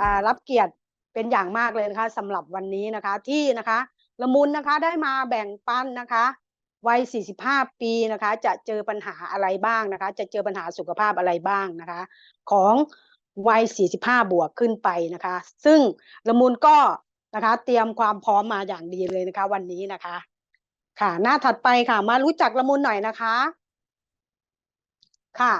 อ่ารับเกียรติเป็นอย่างมากเลยนะคะสำหรับวันนี้นะคะที่นะคะละมุนนะคะได้มาแบ่งปันนะคะวัย 45 ปีนะคะ จะเจอปัญหาอะไรบ้างนะคะ จะเจอปัญหาสุขภาพอะไรบ้างนะคะ ของวัย 45 บวกขึ้นไปนะคะ ซึ่งละมุนก็นะคะเตรียมความพร้อมมาอย่างดีเลยนะคะ วันนี้นะคะ ค่ะ หน้าถัดไปค่ะ มารู้จักละมุนหน่อยนะคะ ค่ะ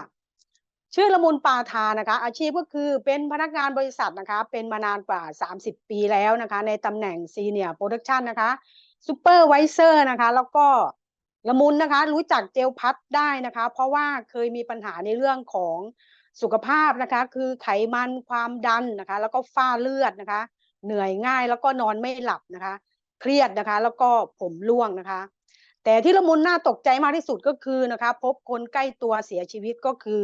ชื่อละมุนปาทานะคะ อาชีพก็คือเป็นพนักงานบริษัทนะคะ เป็นมานานกว่า 30 ปีแล้วนะคะ ในตำแหน่งซีเนียร์โปรดักชันนะคะซูเปอร์ไวเซอร์นะคะ แล้วก็ละมุนนะคะ รู้จักเจลพัดได้นะคะ เพราะว่าเคยมีปัญหาในเรื่องของสุขภาพนะคะ คือไขมันความดันนะคะ แล้วก็ฝ้าเลือดนะคะ เหนื่อยง่ายแล้วก็นอนไม่หลับนะคะ เครียดนะคะ แล้วก็ผมร่วงนะคะ แต่ที่ละมุนน่าตกใจมากที่สุดก็คือนะคะ พบคนใกล้ตัวเสียชีวิตก็คือ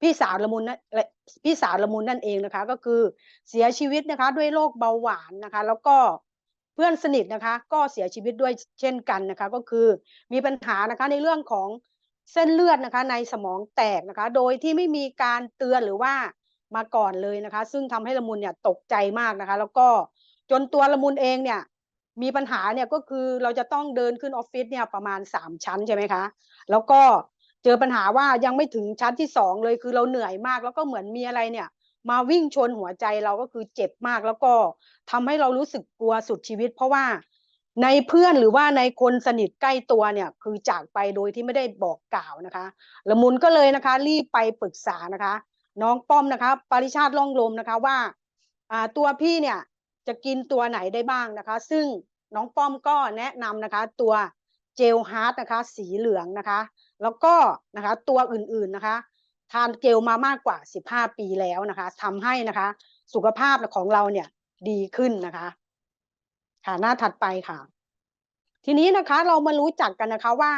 พี่สาวละมุนนั่นพี่สาวละมุนนั่นเองนะคะ ก็คือเสียชีวิตนะคะ ด้วยโรคเบาหวานนะคะ แล้วก็เพื่อนสนิทนะคะ ก็เสียชีวิตด้วยเช่นกันนะคะ ก็คือมีปัญหานะคะในเรื่องของเส้นเลือดนะคะ ในสมองแตกนะคะ โดยที่ไม่มีการเตือนหรือว่ามาก่อนเลยนะคะ ซึ่งทำให้ละมุนเนี่ยตกใจมากนะคะ แล้วก็จนตัวละมุนเองเนี่ยมีปัญหาเนี่ยก็คือเราจะต้องเดินขึ้นออฟฟิศเนี่ยประมาณสามชั้นใช่ไหมคะ แล้วก็ เจอปัญหาว่ายังไม่ถึงชั้นที่สองเลยคือเราเหนื่อยมากแล้วก็เหมือนมีอะไรเนี่ย มาวิ่งชนหัวใจเราก็คือเจ็บมากแล้วก็ทำให้เรารู้สึกกลัวสุดชีวิต เพราะว่าในเพื่อนหรือว่าในคนสนิทใกล้ตัวเนี่ยคือจากไปโดยที่ไม่ได้บอกกล่าวนะคะละมุนก็เลยนะคะ รีบไปปรึกษานะคะ น้องป้อมนะคะ ปริชาติล่องลมนะคะว่าอ่าตัวพี่เนี่ยจะกินตัวไหนได้บ้างนะคะ ซึ่งน้องป้อมก็แนะนำนะคะ ตัวเจลฮาร์ดนะคะ สีเหลืองนะคะ แล้วก็นะคะตัวอื่นๆนะคะ ทานเจลมามากกว่า 15 ปีแล้วนะคะทำให้นะคะสุขภาพของเราเนี่ยดีขึ้นนะคะค่ะหน้าถัดไปค่ะ ทีนี้นะคะเรามารู้จักกันนะคะว่า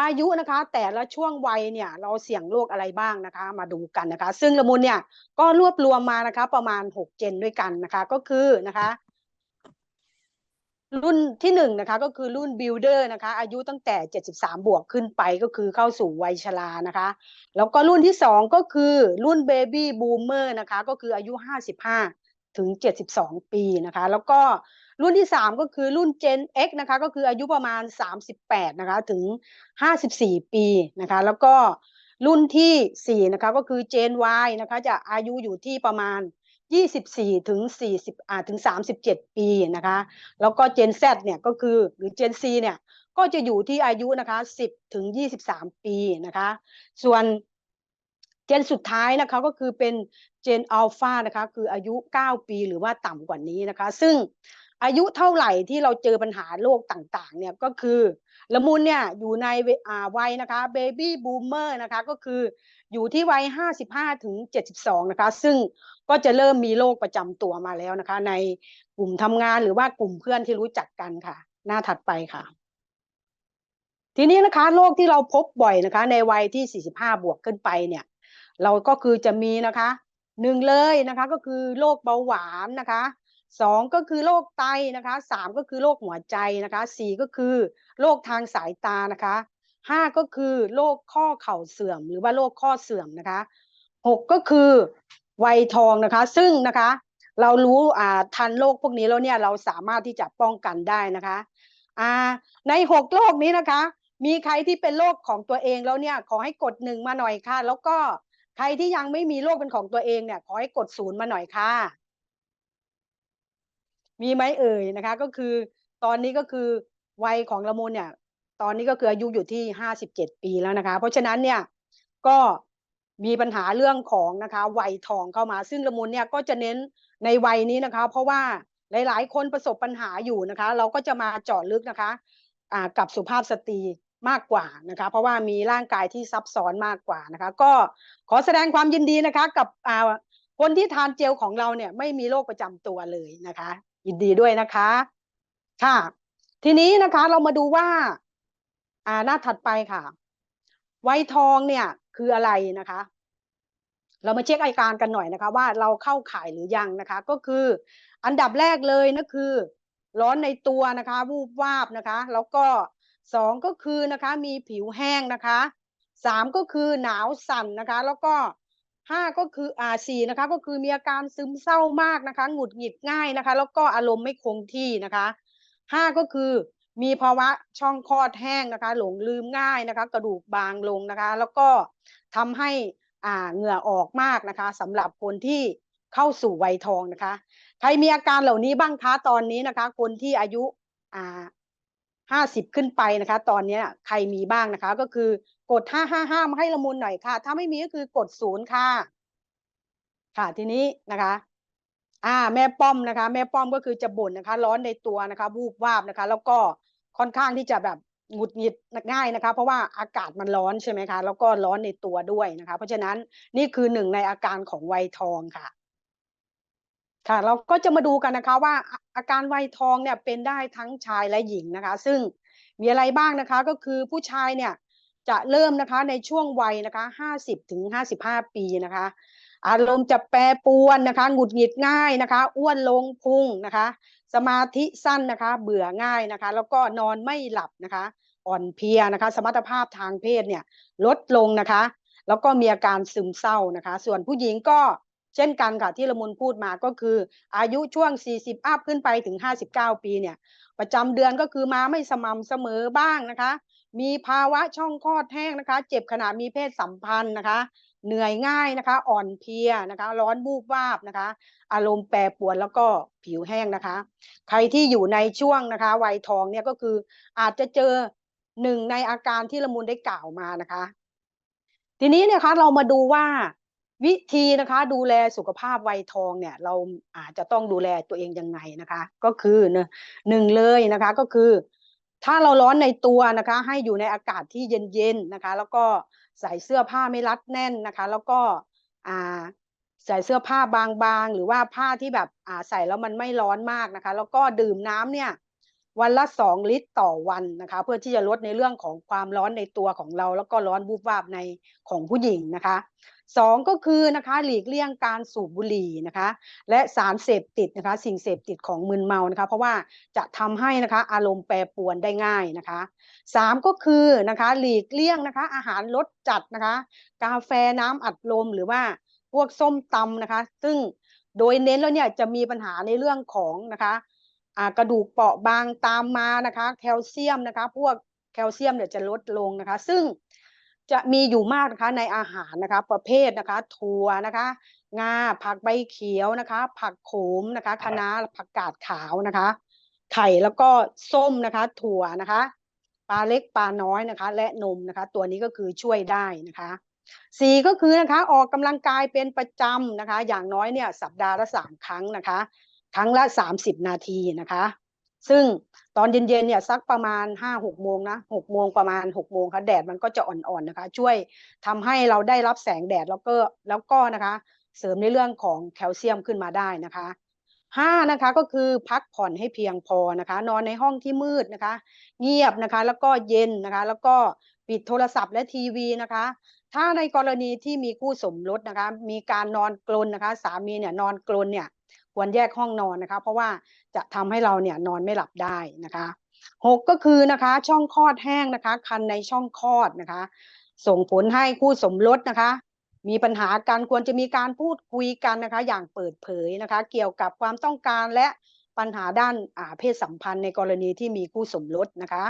อายุนะคะ แต่ละช่วงวัยเนี่ย เราเสี่ยงโรคอะไรบ้างนะคะ มาดูกันนะคะ ซึ่งละมุนเนี่ยก็รวบรวมมานะคะ ประมาณหกเจนด้วยกันนะคะ ก็คือนะคะ รุ่นที่หนึ่งนะคะก็คือรุ่นบิลเดอร์นะคะ อายุตั้งแต่เจ็ดสิบวกขึ้นไปก็คือเข้าสู่วัยชรานะคะ แล้วก็รุ่นที่สองก็คือรุ่นเบบี้บูมเมอร์นะคะก็คืออายุห้าสิบห้าถึงเจ็ดสิบสองปีนะคะ แล้วก็รุ่นที่สามก็คือรุ่น Gen X นะคะก็คืออายุประมาณสามสิบแปดนะคะถึงห้าสิบสี่ปีนะคะ แล้วก็รุ่นที่สี่นะคะก็คือ Gen Y นะคะจะอายุอยู่ที่ประมาณ ยี่สิบสี่ถึงสี่สิบอ่าถึงสามสิบเจ็ดปีนะคะ แล้วก็ Gen Z เนี่ยก็คือหรือ Gen C เนี่ยก็จะอยู่ที่อายุนะคะสิบถึงยี่สิบสามปีนะคะ ส่วนเจนสุดท้ายนะคะก็คือเป็นเจนอัลฟานะคะคืออายุ 9 ปีหรือว่าต่ำกว่านี้นะคะ ซึ่งอายุเท่าไหร่ที่เราเจอปัญหาโรคต่างๆเนี่ยก็คือละมุนเนี่ยอยู่ในวัยนะคะเบบี้บูมเมอร์นะคะก็คือ อยู่ที่วัย 55 ถึง 72 นะคะ ซึ่งก็จะเริ่มมีโรคประจำตัวมาแล้วนะคะ ในกลุ่มทำงานหรือว่ากลุ่มเพื่อนที่รู้จักกันค่ะ หน้าถัดไปค่ะ ทีนี้นะคะโรคที่เราพบบ่อยนะคะ ในวัยที่ 45 บวกขึ้นไปเนี่ย เราก็คือจะมีนะคะหนึ่งเลยนะคะก็คือโรคเบาหวานนะคะสองก็คือโรคไตนะคะสามก็คือโรคหัวใจนะคะสี่ก็คือโรคทางสายตานะคะ ห้าก็คือโรคข้อเข่าเสื่อม หรือว่าโรคข้อเสื่อมนะคะหกก็คือวัยทองนะคะ ซึ่งนะคะ เรารู้อ่าทันโรคพวกนี้แล้วเนี่ยเราสามารถที่จะป้องกันได้นะคะอ่าในหกโรคนี้นะคะ มีใครที่เป็นโรคของตัวเองแล้วเนี่ยขอให้กดหนึ่งมาหน่อยค่ะ แล้วก็ใครที่ยังไม่มีโรคเป็นของตัวเองเนี่ย ขอให้กดศูนย์มาหน่อยค่ะ มีไหมเอ่ยนะคะ ก็คือตอนนี้ก็คือวัยของละมุนเนี่ย ตอนนี้ก็คืออายุอยู่ที่ห้าสิบเจ็ดปีแล้วนะคะ เพราะฉะนั้นเนี่ยก็มีปัญหาเรื่องของนะคะวัยทองเข้ามา ซึ่งละมุนเนี่ยก็จะเน้นในวัยนี้นะคะ เพราะว่าหลาย ๆ คนประสบปัญหาอยู่นะคะ เราก็จะมาเจาะลึกนะคะอ่ากับสุภาพสตรีมากกว่านะคะ เพราะว่ามีร่างกายที่ซับซ้อนมากกว่านะคะ ก็ขอแสดงความยินดีนะคะ กับอ่าคนที่ทานเจลของเราเนี่ยไม่มีโรคประจำตัวเลยนะคะ ยินดีด้วยนะคะค่ะทีนี้นะคะเรามาดูว่า อ่าหน้าถัดไปค่ะ ไวทองเนี่ยคืออะไรนะคะ เรามาเช็คอาการกันหน่อยนะคะ ว่าเราเข้าข่ายหรือยังนะคะ ก็คือ อันดับแรกเลยนะคือ ร้อนในตัวนะคะวูบวาบนะคะ แล้วก็สองก็คือนะคะ มีผิวแห้งนะคะสามก็คือหนาวสั่นนะคะ แล้วก็ห้าก็คืออ่าสี่นะคะ ก็คือมีอาการซึมเศร้ามากนะคะ หงุดหงิดง่ายนะคะ แล้วก็อารมณ์ไม่คงที่นะคะห้าก็คือ มีภาวะช่องคลอดแห้งนะคะ หลงลืมง่ายนะคะ กระดูกบางลงนะคะ แล้วก็ทำให้อ่าเหงื่อออกมากนะคะสำหรับคนที่เข้าสู่วัยทองนะคะ ใครมีอาการเหล่านี้บ้างคะตอนนี้นะคะ คนที่อายุอ่าห้าสิบขึ้นไปนะคะ ตอนนี้ใครมีบ้างนะคะ ก็คือกดห้าห้าห้ามาให้ละมุนหน่อยค่ะ ถ้าไม่มีก็คือกดศูนย์ค่ะ ค่ะทีนี้นะคะ อ่าแม่ป้อมนะคะ แม่ป้อมก็คือจะบ่นนะคะ ร้อนในตัวนะคะ วูบวาบนะคะ แล้วก็ค่อนข้างที่จะแบบหงุดหงิดง่ายนะคะ เพราะว่าอากาศมันร้อนใช่ไหมคะ แล้วก็ร้อนในตัวด้วยนะคะ เพราะฉะนั้นนี่คือหนึ่งในอาการของวัยทองค่ะ ค่ะ เราก็จะมาดูกันนะคะ ว่าอาอาการวัยทองเนี่ยเป็นได้ทั้งชายและหญิงนะคะ ซึ่งมีอะไรบ้างนะคะ ก็คือผู้ชายเนี่ยจะเริ่มนะคะในช่วงวัยนะคะห้าสิบถึงห้าสิบห้าปีนะคะ อารมณ์จะแปรปรวนนะคะหงุดหงิดง่ายนะคะ อ้วนลงพุงนะคะ สมาธิสั้นนะคะ เบื่อง่ายนะคะ แล้วก็นอนไม่หลับนะคะ อ่อนเพลียนะคะ สมรรถภาพทางเพศเนี่ยลดลงนะคะ แล้วก็มีอาการซึมเศร้านะคะ ส่วนผู้หญิงก็เช่นกันค่ะที่ละมุนพูดมาก็คือ อายุช่วง 40 อัพขึ้นไปถึง 59 ปีเนี่ยประจำเดือนก็คือมาไม่สม่ำเสมอบ้างนะคะ มีภาวะช่องคลอดแห้งนะคะ เจ็บขณะมีเพศสัมพันธ์นะคะ เหนื่อยง่ายนะคะ อ่อนเพลียนะคะ ร้อนบูบวาบนะคะ อารมณ์แปรปรวนแล้วก็ผิวแห้งนะคะ ใครที่อยู่ในช่วงนะคะ วัยทองเนี่ยก็คืออาจจะเจอหนึ่งในอาการที่ละมุนได้กล่าวมานะคะ ทีนี้เนี่ยคะเรามาดูว่าวิธีนะคะดูแลสุขภาพวัยทองเนี่ยเราอาจจะต้องดูแลตัวเองยังไงนะคะ ก็คือเนะหนึ่งเลยนะคะก็คือ ถ้าเราร้อนในตัวนะคะ ให้อยู่ในอากาศที่เย็นๆนะคะ แล้วก็ ใส่เสื้อผ้าไม่รัดแน่นนะคะ แล้วก็อ่าใส่เสื้อผ้าบางๆ หรือว่าผ้าที่แบบอ่าใส่แล้วมันไม่ร้อนมากนะคะ แล้วก็ดื่มน้ำเนี่ยวันละสองลิตรต่อวันนะคะ เพื่อที่จะลดในเรื่องของความร้อนในตัวของเรา แล้วก็ร้อนบูบวาบในของผู้หญิงนะคะ สองก็คือนะคะหลีกเลี่ยงการสูบบุหรี่นะคะและสารเสพติดนะคะสิ่งเสพติดของมึนเมานะคะเพราะว่าจะทำให้นะคะอารมณ์แปรปรวนได้ง่ายนะคะสามก็คือนะคะหลีกเลี่ยงนะคะอาหารรสจัดนะคะกาแฟน้ำอัดลมหรือว่าพวกส้มตำนะคะ ซึ่งโดยเน้นแล้วเนี่ยจะมีปัญหาในเรื่องของนะคะกระดูกเปราะบางตามมานะคะ แคลเซียมนะคะ พวกแคลเซียมเนี่ยจะลดลงนะคะ ซึ่ง จะมีอยู่มากนะคะในอาหารนะคะ ประเภทนะคะ ถั่วนะคะงาผักใบเขียวนะคะ ผักโขมนะคะคะน้าผักกาดขาวนะคะ ไข่แล้วก็ส้มนะคะ ถั่วนะคะปลาเล็กปลาน้อยนะคะ และนมนะคะ ตัวนี้ก็คือช่วยได้นะคะสี่ก็คือนะคะออกกำลังกายเป็นประจำนะคะ อย่างน้อยเนี่ยสัปดาห์ละสามครั้งนะคะ ครั้งละสามสิบนาทีนะคะ ซึ่งตอนเย็นๆเนี่ยสักประมาณห้าหกโมงนะหกโมงประมาณหกโมงค่ะแดดมันก็จะอ่อนๆนะคะ ช่วยทำให้เราได้รับแสงแดดแล้วก็แล้วก็นะคะ เสริมในเรื่องของแคลเซียมขึ้นมาได้นะคะห้านะคะก็คือพักผ่อนให้เพียงพอนะคะ นอนในห้องที่มืดนะคะ เงียบนะคะแล้วก็เย็นนะคะ แล้วก็ปิดโทรศัพท์และทีวีนะคะ ถ้าในกรณีที่มีคู่สมรสนะคะ มีการนอนกลนนะคะ สามีเนี่ยนอนกลนเนี่ย ควรแยกห้องนอนนะคะ เพราะว่าจะทำให้เราเนี่ยนอนไม่หลับได้นะคะหกก็คือนะคะ ช่องคลอดแห้งนะคะ คันในช่องคลอดนะคะ ส่งผลให้คู่สมรสนะคะ มีปัญหากันควรจะมีการพูดคุยกันนะคะ อย่างเปิดเผยนะคะ เกี่ยวกับความต้องการและปัญหาด้านอาเพศสัมพันธ์ในกรณีที่มีคู่สมรสนะคะ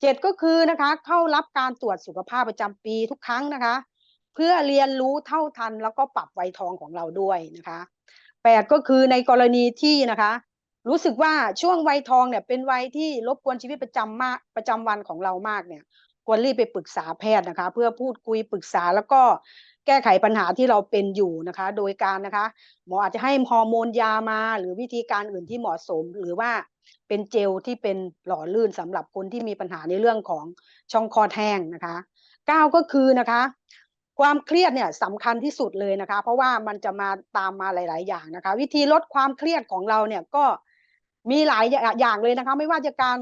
เจ็ดก็คือนะคะเข้ารับการตรวจสุขภาพประจำปีทุกครั้งนะคะ เพื่อเรียนรู้เท่าทันแล้วก็ปรับไวัยทองของเราด้วยนะคะ แปดก็คือในกรณีที่นะคะ รู้สึกว่าช่วงวัยทองเนี่ยเป็นวัยที่รบกวนชีวิตประจำมากประจำวันของเรามากเนี่ยควรรีบไปปรึกษาแพทย์นะคะ เพื่อพูดคุยปรึกษาแล้วก็แก้ไขปัญหาที่เราเป็นอยู่นะคะ โดยการนะคะหมออาจจะให้ฮอร์โมนยามาหรือวิธีการอื่นที่เหมาะสม หรือว่าเป็นเจลที่เป็นหล่อลื่นสำหรับคนที่มีปัญหาในเรื่องของช่องคลอดแห้งนะคะเก้าก็คือนะคะ ความเครียดเนี่ยสำคัญที่สุดเลยนะคะ เพราะว่ามันจะมาตามมาหลาย ๆ อย่างนะคะ วิธีลดความเครียดของเราเนี่ยก็มีหลายอย่างเลยนะคะ ไม่ว่าจะการ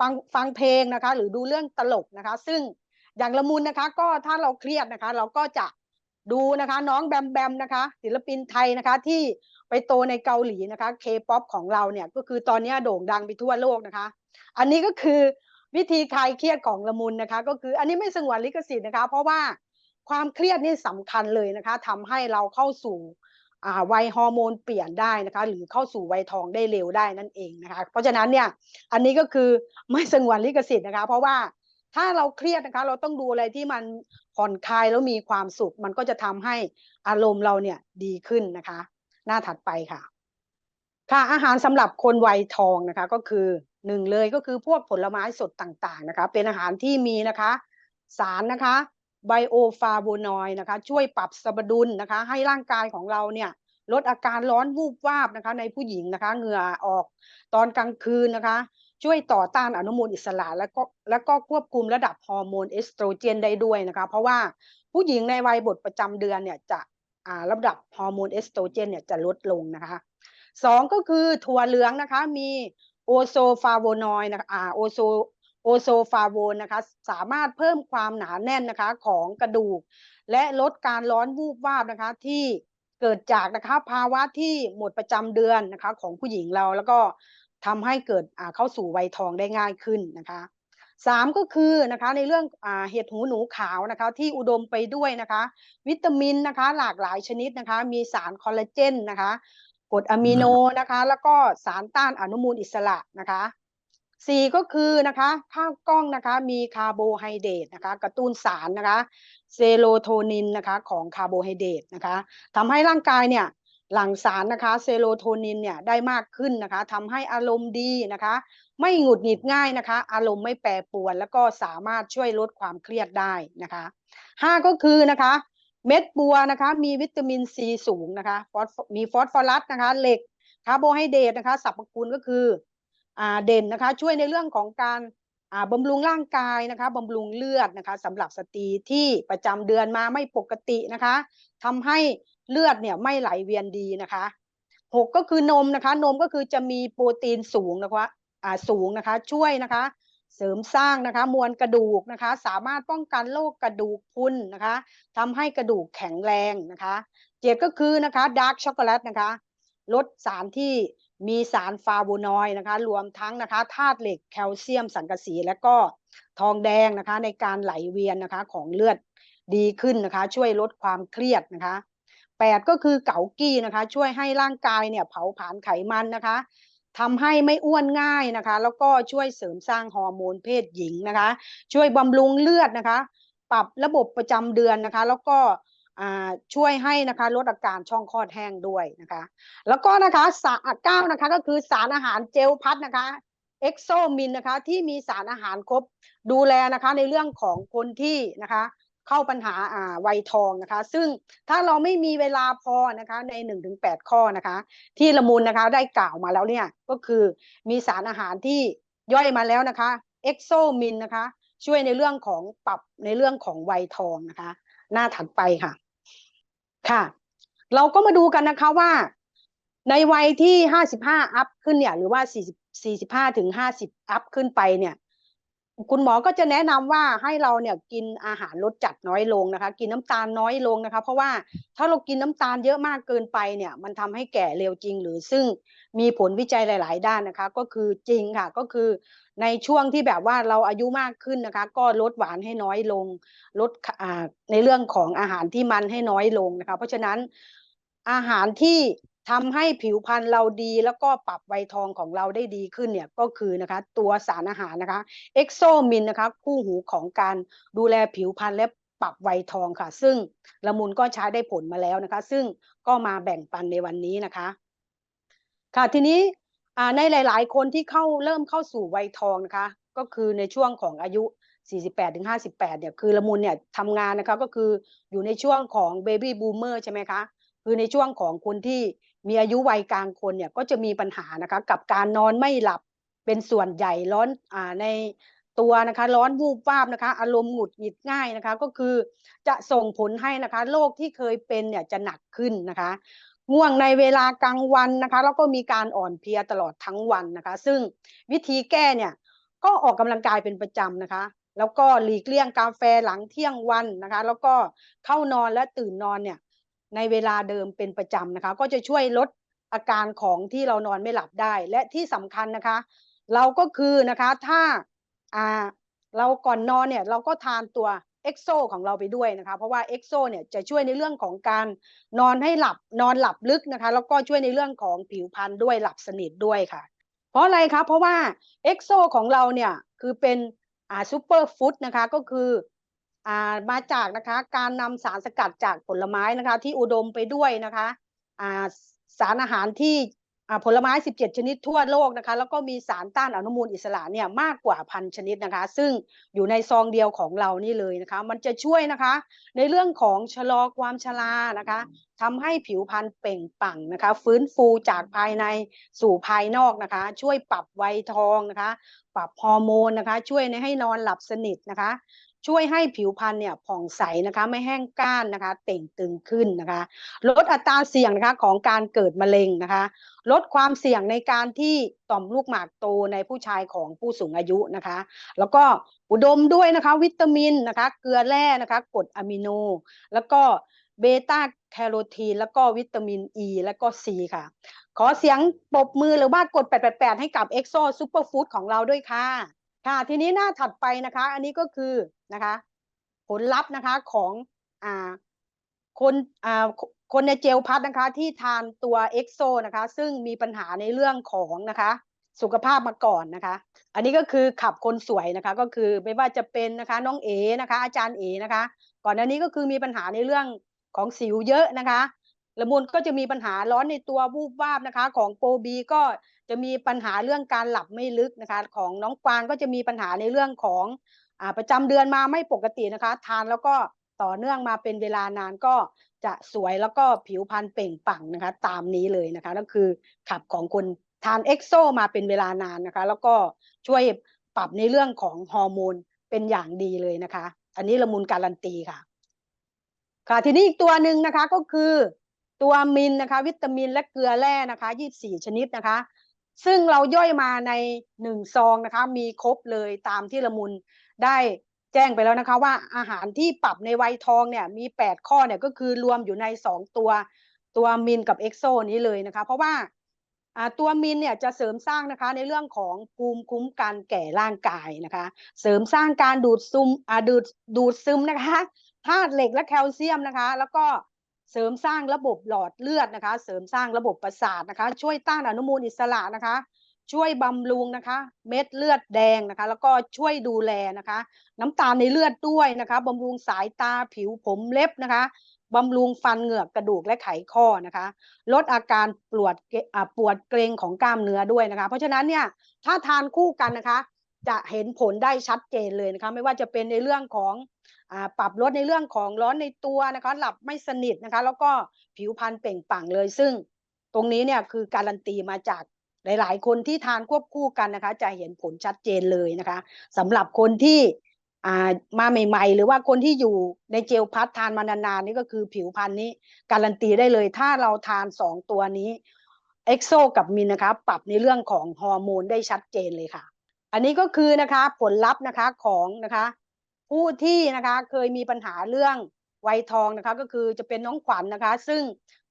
ฟังฟังเพลงนะคะ หรือดูเรื่องตลกนะคะ ซึ่งอย่างละมุนนะคะ ก็ถ้าเราเครียดนะคะ เราก็จะดูนะคะ น้องแบมแบมนะคะ ศิลปินไทยนะคะ ที่ไปโตในเกาหลีนะคะเคป๊อปของเราเนี่ยก็คือตอนนี้โด่งดังไปทั่วโลกนะคะ อันนี้ก็คือวิธีคลายเครียดของละมุนนะคะ ก็คืออันนี้ไม่สงวนลิขสิทธิ์นะคะ เพราะว่า ความเครียดนี่สำคัญเลยนะคะทำให้เราเข้าสู่วัยฮอร์โมนเปลี่ยนได้นะคะ หรือเข้าสู่วัยทองได้เร็วได้นั่นเองนะคะ เพราะฉะนั้นเนี่ยอันนี้ก็คือไม่สงวนลิขสิทธิ์นะคะ เพราะว่าถ้าเราเครียดนะคะ เราต้องดูอะไรที่มันผ่อนคลายแล้วมีความสุข มันก็จะทำให้อารมณ์เราเนี่ยดีขึ้นนะคะ หน้าถัดไปค่ะ ค่ะอาหารสำหรับคนวัยทองนะคะ ก็คือหนึ่งเลยก็คือพวกผลไม้สดต่างๆนะคะ เป็นอาหารที่มีนะคะ สารนะคะ ไบโอฟาโวนอยนะคะ ช่วยปรับสมดุลนะคะ ให้ร่างกายของเราเนี่ยลดอาการร้อนวูบวาบนะคะ ในผู้หญิงนะคะ เหงื่อออกตอนกลางคืนนะคะ ช่วยต่อต้านอนุมูลอิสระ แล้วก็แล้วก็ควบคุมระดับฮอร์โมนเอสโตรเจนได้ด้วยนะคะ เพราะว่าผู้หญิงในวัยบทประจำเดือนเนี่ยจะอ่าระดับฮอร์โมนเอสโตรเจนเนี่ยจะลดลงนะคะสองก็คือถั่วเหลืองนะคะมีโอโซฟาโวนอยนะคะอ่าโอโซ โอโซฟาโวนนะคะสามารถเพิ่มความหนาแน่นนะคะของกระดูก และลดการร้อนวูบวาบนะคะที่เกิดจากนะคะภาวะที่หมดประจำเดือนนะคะของผู้หญิงเราแล้วก็ทำให้เกิดอ่าเข้าสู่วัยทองได้ง่ายขึ้นนะคะสามก็คือนะคะในเรื่องอ่าเห็ดหูหนูขาวนะคะที่อุดมไปด้วยนะคะวิตามินนะคะหลากหลายชนิดนะคะมีสารคอลลาเจนนะคะกรดอะมิโนนะคะแล้วก็สารต้านอนุมูลอิสระนะคะ สี่ก็คือนะคะข้าวกล้องนะคะมีคาร์โบไฮเดรตนะคะกระตุ้นสารนะคะเซโรโทนินนะคะของคาร์โบไฮเดรตนะคะทำให้ร่างกายเนี่ยหลั่งสารนะคะเซโรโทนินเนี่ยได้มากขึ้นนะคะทำให้อารมณ์ดีนะคะ ไม่หงุดหงิดง่ายนะคะ อารมณ์ไม่แปรปรวน แล้วก็สามารถช่วยลดความเครียดได้นะคะห้าก็คือนะคะเม็ดบัวนะคะมีวิตามินซีสูงนะคะมีฟอสฟอรัสนะคะเหล็กคาร์โบไฮเดรตนะคะสรรพคุณก็คือ เด่นนะคะ ช่วยในเรื่องของการบำรุงร่างกายนะคะบำรุงเลือดนะคะสำหรับสตรีที่ประจำเดือนมาไม่ปกตินะคะทำให้เลือดเนี่ยไม่ไหลเวียนดีนะคะหกก็คือนมนะคะ นมก็คือจะมีโปรตีนสูงนะคะอ่าสูงนะคะ ช่วยนะคะ เสริมสร้างนะคะ มวลกระดูกนะคะ สามารถป้องกันโรคกระดูกพรุนนะคะทำให้กระดูกแข็งแรงนะคะ เจ็ดก็คือนะคะดาร์กช็อกโกแลตนะคะ ลดสารที่ มีสารฟาโวนอยด์นะคะ รวมทั้งนะคะธาตุเหล็กแคลเซียมสังกะสีและก็ทองแดงนะคะ ในการไหลเวียนนะคะของเลือดดีขึ้นนะคะ ช่วยลดความเครียดนะคะแปดก็คือเกากี้นะคะ ช่วยให้ร่างกายเนี่ยเผาผลาญไขมันนะคะทำให้ไม่อ้วนง่ายนะคะ แล้วก็ช่วยเสริมสร้างฮอร์โมนเพศหญิงนะคะ ช่วยบำรุงเลือดนะคะ ปรับระบบประจำเดือนนะคะ แล้วก็ ช่วยให้นะคะลดอาการช่องคลอดแห้งด้วยนะคะ แล้วก็นะคะสารเก้านะคะก็คือสารอาหารเจลพัดนะคะเอ็กโซมินนะคะที่มีสารอาหารครบดูแลนะคะในเรื่องของคนที่นะคะเข้าปัญหาอ่าวัยทองนะคะ ซึ่งถ้าเราไม่มีเวลาพอนะคะในหนึ่งถึงแปดข้อนะคะ ที่ละมุนนะคะได้กล่าวมาแล้วเนี่ยก็คือมีสารอาหารที่ย่อยมาแล้วนะคะเอ็กโซมินนะคะช่วยในเรื่องของปรับในเรื่องของวัยทองนะคะ หน้าถัดไปค่ะ ค่ะ เราก็มาดูกันนะคะว่า ในวัยที่ห้าสิบห้าอัพขึ้นเนี่ย หรือว่าสี่สิบสี่สิบห้าถึงห้าสิบอัพขึ้นไปเนี่ย คุณหมอก็จะแนะนำว่าให้เราเนี่ยกินอาหารรสจัดน้อยลงนะคะ กินน้ำตาลน้อยลงนะคะ เพราะว่าถ้าเรากินน้ำตาลเยอะมากเกินไปเนี่ย มันทำให้แก่เร็วจริง หรือซึ่งมีผลวิจัยหลาย ๆ ด้านนะคะ ก็คือจริงค่ะก็คือในช่วงที่แบบว่าเราอายุมากขึ้นนะคะ ก็ลดหวานให้น้อยลง ลดในเรื่องของอาหารที่มันให้น้อยลงนะคะ เพราะฉะนั้นอาหารที่ ทำให้ผิวพรรณเราดีแล้วก็ปรับไวทองของเราได้ดีขึ้นเนี่ยก็คือนะคะตัวสารอาหารนะคะเอ็กโซมินนะคะคู่หูของการดูแลผิวพรรณและปรับไวทองค่ะ ซึ่งละมุนก็ใช้ได้ผลมาแล้วนะคะ ซึ่งก็มาแบ่งปันในวันนี้นะคะ ค่ะทีนี้ในหลาย ๆ คนที่เข้าเริ่มเข้าสู่วัยทองนะคะ ก็คือในช่วงของอายุ 48ถึง58เนี่ยคือละมุนเนี่ยทำงานนะคะก็คืออยู่ในช่วงของเบบี้บูมเมอร์ใช่ไหมคะคือในช่วงของคนที่ มีอายุวัยกลางคนเนี่ยก็จะมีปัญหานะคะ กับการนอนไม่หลับเป็นส่วนใหญ่ร้อนอ่าในตัวนะคะ ร้อนวูบวาบนะคะ อารมณ์หงุดหงิดง่ายนะคะ ก็คือจะส่งผลให้นะคะโรคที่เคยเป็นเนี่ยจะหนักขึ้นนะคะง่วงในเวลากลางวันนะคะ แล้วก็มีการอ่อนเพลียตลอดทั้งวันนะคะ ซึ่งวิธีแก้เนี่ยก็ออกกำลังกายเป็นประจำนะคะ แล้วก็หลีกเลี่ยงกาแฟหลังเที่ยงวันนะคะ แล้วก็เข้านอนและตื่นนอนเนี่ย ในเวลาเดิมเป็นประจำนะคะ ก็จะช่วยลดอาการของที่เรานอนไม่หลับได้ และที่สำคัญนะคะ เราก็คือนะคะถ้าอ่าเราก่อนนอนเนี่ยเราก็ทานตัวเอ็กโซของเราไปด้วยนะคะ เพราะว่าเอ็กโซเนี่ยจะช่วยในเรื่องของการนอนให้หลับนอนหลับลึกนะคะ แล้วก็ช่วยในเรื่องของผิวพรรณด้วยหลับสนิทด้วยค่ะ เพราะอะไรคะเพราะว่าเอ็กโซของเราเนี่ยคือเป็นอ่าซูเปอร์ฟู้ดนะคะก็คือ มาจากนะคะการนำสารสกัดจากผลไม้นะคะ ที่อุดมไปด้วยนะคะสารอาหารที่ผลไม้ 17 ชนิดทั่วโลกนะคะ แล้วก็มีสารต้านอนุมูลอิสระเนี่ยมากกว่าพันชนิดนะคะ ซึ่งอยู่ในซองเดียวของเรานี่เลยนะคะ มันจะช่วยนะคะ ในเรื่องของชะลอความชรานะคะทำให้ผิวพรรณเปล่งปลั่งนะคะ ฟื้นฟูจากภายในสู่ภายนอกนะคะ ช่วยปรับไวทองนะคะ ปรับฮอร์โมนนะคะ ช่วยในให้นอนหลับสนิทนะคะ ช่วยให้ผิวพรรณเนี่ยผ่องใสนะคะไม่แห้งก้านนะคะเต่งตึงขึ้นนะคะลดอัตราเสี่ยงนะคะของการเกิดมะเร็งนะคะลดความเสี่ยงในการที่ต่อมลูกหมากโตในผู้ชายของผู้สูงอายุนะคะ แล้วก็อุดมด้วยนะคะวิตามินนะคะเกลือแร่นะคะกรดอะมิโน แล้วก็เบต้าแคโรทีนแล้วก็วิตามินอ e ีแล้วก็ซีค่ะ ขอเสียงปรบมือหรือว่ากด 888 ให้กับ EXO Superfood ของเราด้วยค่ะ ค่ะทีนี้หน้าถัดไปนะคะ อันนี้ก็คือนะคะ ผลลัพธ์นะคะของอ่าคนอ่าคนในเจลพัดนะคะ ที่ทานตัว EXO นะคะ ซึ่งมีปัญหาในเรื่องของนะคะ สุขภาพมาก่อนนะคะ อันนี้ก็คือขับคนสวยนะคะ ก็คือไม่ว่าจะเป็นนะคะ น้องเอนะคะ อาจารย์เอนะคะ ก่อนหน้านี้ก็คือมีปัญหาในเรื่องของสิวเยอะนะคะละมุนก็จะมีปัญหาร้อนในตัววูบวาบนะคะ ของโปรบีก็ จะมีปัญหาเรื่องการหลับไม่ลึกนะคะ ของน้องกวางก็จะมีปัญหาในเรื่องของอประจำเดือนมาไม่ปกตินะคะ ทานแล้วก็ต่อเนื่องมาเป็นเวลานานก็จะสวยแล้วก็ผิวพรรณเปล่งปลั่งนะคะ ตามนี้เลยนะคะนั่นคือขับของคนทานเอ็กโซมาเป็นเวลานานนะคะ แล้วก็ช่วยปรับในเรื่องของฮอร์โมนเป็นอย่างดีเลยนะคะ อันนี้ละมุนการันตีค่ะ ค่ะทีนี้อีกตัวหนึ่งนะคะก็คือตัวมินนะคะ วิตามินและเกลือแร่นะคะ 24 ชนิดนะคะ ซึ่งเราย่อยมาในหนึ่งซองนะคะ มีครบเลยตามที่ละมุนได้แจ้งไปแล้วนะคะว่าอาหารที่ปรับในวัยทองเนี่ยมี 8 ข้อเนี่ยก็คือรวมอยู่ใน 2 ตัวตัวมินกับเอ็กโซนี้เลยนะคะ เพราะว่าตัวมินเนี่ยจะเสริมสร้างนะคะในเรื่องของภูมิคุ้มกันแก่ร่างกายนะคะ เสริมสร้างการดูดซึมอ่าดูดดูดซึมนะคะธาตุเหล็กและแคลเซียมนะคะ แล้วก็ เสริมสร้างระบบหลอดเลือดนะคะ เสริมสร้างระบบประสาทนะคะ ช่วยต้านอนุมูลอิสระนะคะ ช่วยบำรุงนะคะ เม็ดเลือดแดงนะคะ แล้วก็ช่วยดูแลนะคะ น้ำตาลในเลือดด้วยนะคะบำรุงสายตาผิวผมเล็บนะคะบำรุงฟันเหงือกกระดูกและไขข้อนะคะ ลดอาการปวดเกอ่าปวดเกร็งของกล้ามเนื้อด้วยนะคะ เพราะฉะนั้นเนี่ยถ้าทานคู่กันนะคะ จะเห็นผลได้ชัดเจนเลยนะคะ ไม่ว่าจะเป็นในเรื่องของ ปรับลดในเรื่องของร้อนในตัวนะคะหลับไม่สนิทนะคะ แล้วก็ผิวพรรณเปล่งปลั่งเลย ซึ่งตรงนี้เนี่ยคือการันตีมาจากหลาย ๆ คนที่ทานควบคู่กันนะคะ จะเห็นผลชัดเจนเลยนะคะสำหรับคนที่มาใหม่ ๆ หรือว่าคนที่อยู่ในเจลพัดทานมานานๆนี่ก็คือผิวพรรณนี้การันตีได้เลย ถ้าเราทานสองตัวนี้เอ็กโซกับมินนะคะปรับในเรื่องของฮอร์โมนได้ชัดเจนเลยค่ะ อันนี้ก็คือนะคะผลลัพธ์นะคะของนะคะ ผู้ที่นะคะเคยมีปัญหาเรื่องวัยทองนะคะก็คือจะเป็นน้องขวัญนะคะ ซึ่ง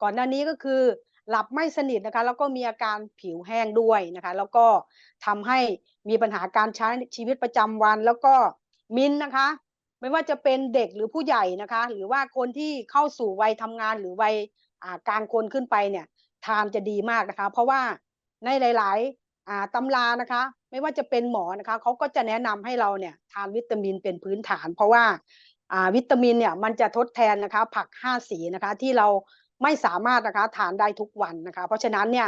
ก่อนหน้านี้ก็คือหลับไม่สนิทนะคะแล้วก็มีอาการผิวแห้งด้วยนะคะแล้วก็ทำให้มีปัญหาการใช้ชีวิตประจำวัน แล้วก็มินนะคะ ไม่ว่าจะเป็นเด็กหรือผู้ใหญ่นะคะ หรือว่าคนที่เข้าสู่วัยทำงานหรือวัยอ่ากลางคนขึ้นไปเนี่ยทานจะดีมากนะคะ เพราะว่าในหลาย ตำรานะคะ ไม่ว่าจะเป็นหมอนะคะเขาก็จะแนะนำให้เราเนี่ยทานวิตามินเป็นพื้นฐาน เพราะว่าอ่าวิตามินเนี่ยมันจะทดแทนนะคะ ผักห้าสีนะคะที่เราไม่สามารถนะคะทานได้ทุกวันนะคะ เพราะฉะนั้นเนี่ย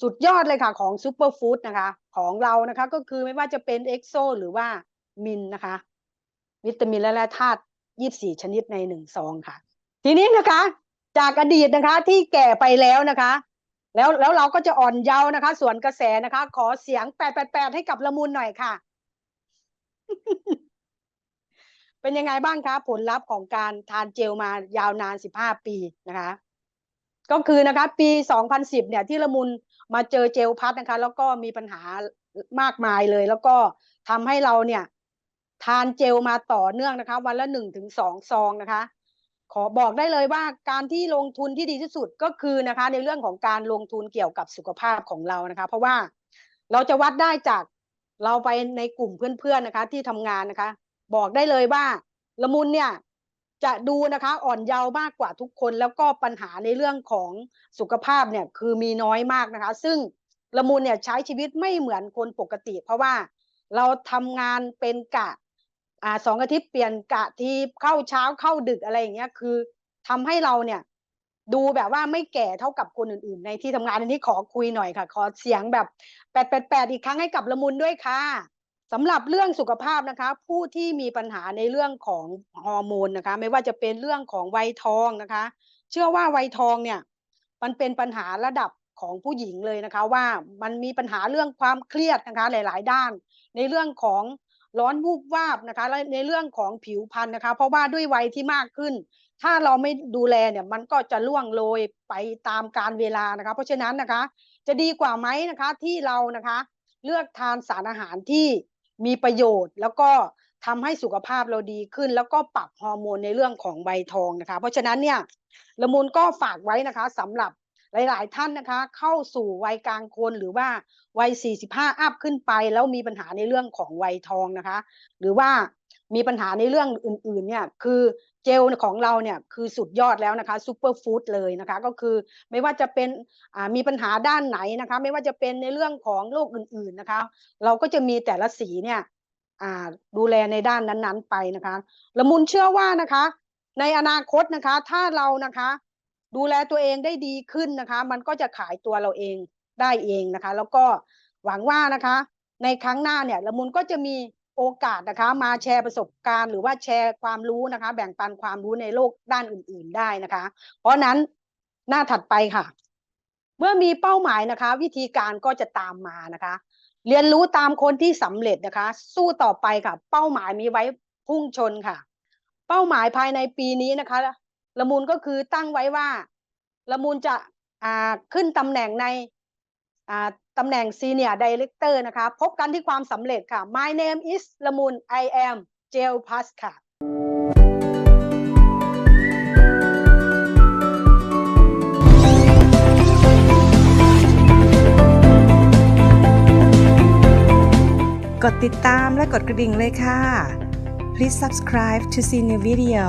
สุดยอดเลยค่ะของซูเปอร์ฟู้ดนะคะ ของเรานะคะก็คือไม่ว่าจะเป็นเอ็กโซหรือว่ามินนะคะ วิตามินและแร่ธาตุ24ชนิดในหนึ่งซองค่ะ ทีนี้นะคะ จากอดีตนะคะที่แก่ไปแล้วนะคะ แล้วแล้วเราก็จะอ่อนเยาว์นะคะ ส่วนกระแสนะคะ ขอเสียง888ให้กับละมุนหน่อยค่ะ เป็นยังไงบ้างคะผลลัพธ์ของการทานเจลมายาวนาน15ปีนะคะ ก็คือนะคะ ปี2010เนี่ย ที่ละมุนมาเจอเจลพัดนะคะ แล้วก็มีปัญหามากมายเลย แล้วก็ทำให้เราเนี่ย ทานเจลมาต่อเนื่องนะคะ วันละหนึ่งถึงสองซองนะคะ ขอบอกได้เลยว่าการที่ลงทุนที่ดีที่สุดก็คือนะคะ ในเรื่องของการลงทุนเกี่ยวกับสุขภาพของเรานะคะ เพราะว่าเราจะวัดได้จากเราไปในกลุ่มเพื่อนๆนะคะ ที่ทำงานนะคะ บอกได้เลยว่าละมุนเนี่ยจะดูนะคะอ่อนเยาว์มากกว่าทุกคน แล้วก็ปัญหาในเรื่องของสุขภาพเนี่ยคือมีน้อยมากนะคะ ซึ่งละมุนเนี่ยใช้ชีวิตไม่เหมือนคนปกติ เพราะว่าเราทำงานเป็นกะ อ่าสองอาทิตย์เปลี่ยนกะทีเข้าเช้าเข้าดึกอะไรอย่างเงี้ยคือทำให้เราเนี่ย ดูแบบว่าไม่แก่เท่ากับคนอื่น ๆ ในที่ทำงานอันนี้ขอคุยหน่อยค่ะ ขอเสียงแบบแปดแปดแปดอีกครั้งให้กับละมุนด้วยค่ะสำหรับเรื่องสุขภาพนะคะ ผู้ที่มีปัญหาในเรื่องของฮอร์โมนนะคะ ไม่ว่าจะเป็นเรื่องของวัยทองนะคะ เชื่อว่าวัยทองเนี่ย มันเป็นปัญหาระดับของผู้หญิงเลยนะคะ ว่ามันมีปัญหาเรื่องความเครียดนะคะ หลาย ๆ ด้าน ในเรื่องของ ร้อนวูบวาบนะคะและในเรื่องของผิวพรรณนะคะ เพราะว่าด้วยวัยที่มากขึ้น ถ้าเราไม่ดูแลเนี่ยมันก็จะล่วงโรยไปตามกาลเวลานะคะ เพราะฉะนั้นนะคะ จะดีกว่าไหมนะคะที่เรานะคะ เลือกทานสารอาหารที่มีประโยชน์ แล้วก็ทำให้สุขภาพเราดีขึ้น แล้วก็ปรับฮอร์โมนในเรื่องของใบทองนะคะ เพราะฉะนั้นเนี่ยละมุนก็ฝากไว้นะคะสำหรับ หลาย ๆ ท่านนะคะ เข้าสู่วัยกลางคนหรือว่าวัย 45 อัพขึ้นไป แล้วมีปัญหาในเรื่องของวัยทองนะคะ หรือว่ามีปัญหาในเรื่องอื่น ๆ เนี่ยคือเจลของเราเนี่ยคือสุดยอดแล้วนะคะซูเปอร์ฟู้ดเลยนะคะ ก็คือไม่ว่าจะเป็นอ่ามีปัญหาด้านไหนนะคะ ไม่ว่าจะเป็นในเรื่องของโรคอื่น ๆ นะคะ เราก็จะมีแต่ละสีเนี่ยอ่าดูแลในด้านนั้น ๆ ไปนะคะละมุนเชื่อว่านะคะ ในอนาคตนะคะ ถ้าเรานะคะ ดูแลตัวเองได้ดีขึ้นนะคะ มันก็จะขายตัวเราเองได้เองนะคะ แล้วก็หวังว่านะคะ ในครั้งหน้าเนี่ยละมุนก็จะมีโอกาสนะคะ มาแชร์ประสบการณ์หรือว่าแชร์ความรู้นะคะ แบ่งปันความรู้ในโลกด้านอื่น ๆได้นะคะ เพราะนั้นหน้าถัดไปค่ะ เมื่อมีเป้าหมายนะคะ วิธีการก็จะตามมานะคะ เรียนรู้ตามคนที่สำเร็จนะคะ สู้ต่อไปค่ะ เป้าหมายมีไว้พุ่งชนค่ะ เป้าหมายภายในปีนี้นะคะ ละมุนก็คือตั้งไว้ว่าละมุนจะอ่าขึ้นตำแหน่งในอ่าตำแหน่ง Senior Director นะคะ พบกันที่ความสำเร็จค่ะ My name is ละมุน I am Gel Plus ค่ะกดติดตามและกดกระดิ่งเลยค่ะ Please subscribe to see new video